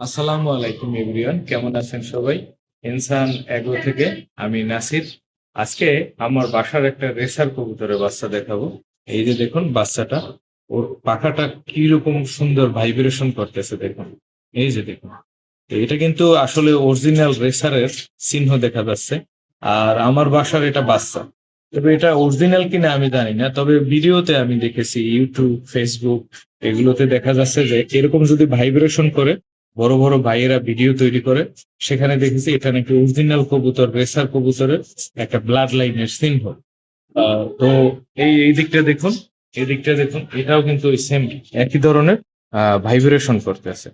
আসসালামু আলাইকুম এভরিওয়ান, কেমন আছেন সবাই? ইনসান এগ্রো থেকে আমি নাসির। আজকে আমার বাসার একটা রেসার কবুতরের বাচ্চা দেখাবো। এই যে দেখুন বাচ্চাটা, ওর পাখাটা কি রকম সুন্দর ভাইব্রেশন করতেছে দেখুন। এই যে দেখুন, এটা কিন্তু আসলে অরিজিনাল রেসারের চিহ্ন দেখা যাচ্ছে। আর আমার বাসার এটা বাচ্চা। তবে এটা অরিজিনাল কিনা আমি জানি না, তবে ভিডিওতে আমি দেখেছি, ইউটিউব, ফেসবুক, এগুলোতে দেখা যাচ্ছে যে এরকম যদি ভাইব্রেশন করে বড় বড় ভাইয়েরা ভিডিও তৈরি করে। সেখানে দেখেছি এটা নাকি অরিজিনাল কবুতর রেসার কবুতরের একটা ব্লাড লাইনের আহ, তো এই এই দিকটা দেখুন এই দিকটা দেখুন এটাও কিন্তু সেম একই ধরনের ভাইব্রেশন করতেছে।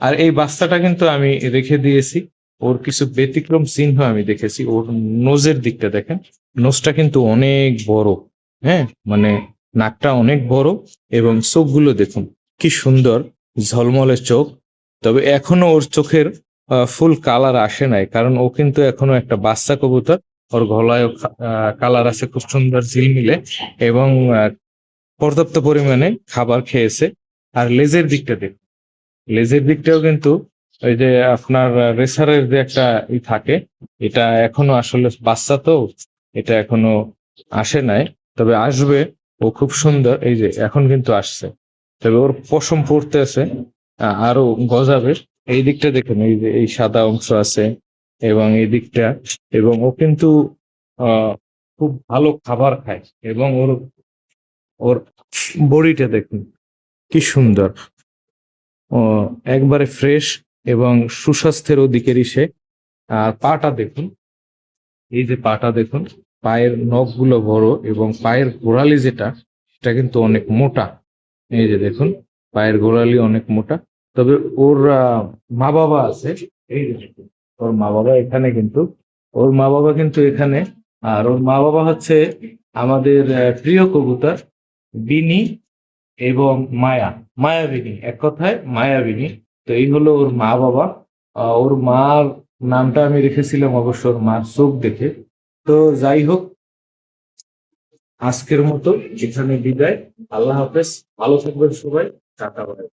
আর এই বাচ্চাটা কিন্তু আমি রেখে দিয়েছি। ওর কিছু ব্যতিক্রম চিহ্ন আমি দেখেছি। ওর নোজের দিকটা দেখেন। নোজটা কিন্তু অনেক বড় হ্যাঁ? মানে নাকটা অনেক বড় এবং চোখগুলো দেখুন কি সুন্দর ঝলমলে চোখ। তবে এখনও ওর চোখের ফুল কালার আসে নাই, কারণ ও কিন্তু এখনও একটা বাচ্চা কবুতর। ওর গলায় কালার আছে খুব সুন্দর ঝিলমিলে এবং পর্যাপ্ত পরিমাণে খাবার খেয়েছে। আর লেজের দিকটা দেখুন লেজের দিকটাও কিন্তু ওই যে আপনার রেসারের যে একটা ই থাকে, এটা এখনও আসলে বাচ্চা তো, এটা এখনও আসে নাই। তবে আসবে, ও খুব সুন্দর, এই যে এখন কিন্তু আসছে। তবে ওর পশম পড়তে আছে আরও গজাবে। এই দিকটা দেখুন, এই যে এই সাদা অংশ আছে এবং এই দিকটা। এবং ও কিন্তু খুব ভালো খাবার খায় এবং ওর ওর বডিটা দেখুন, কি সুন্দর। একবারে ফ্রেশ এবং সুস্বাস্থ্যের দিকেরই সে। আর পাটা দেখুন, এই যে পাটা দেখুন, পায়ের নখগুলো বড় এবং পায়ের গোড়ালি যেটা, সেটা কিন্তু অনেক মোটা। এই যে দেখুন পায়ের গোড়ালি অনেক মোটা। তবে ওর মা বাবা আছে। এই ওর মা বাবা এখানে কিন্তু, ওর মা বাবা কিন্তু এখানে। আর ওর মা বাবা হচ্ছে আমাদের প্রিয় কবুতর, বিনি এবং মায়া। মায়াবিনী এক কথায় মায়াবিনী তো এই হলো ওর মা বাবা ওর মার নামটা আমি রেখেছিলাম অবশ্য ওর মার চোখ দেখে। তো যাই হোক, আজকের মতো এখানে বিদায়। আল্লাহ হাফেজ, ভালো থাকবেন সবাই। বাই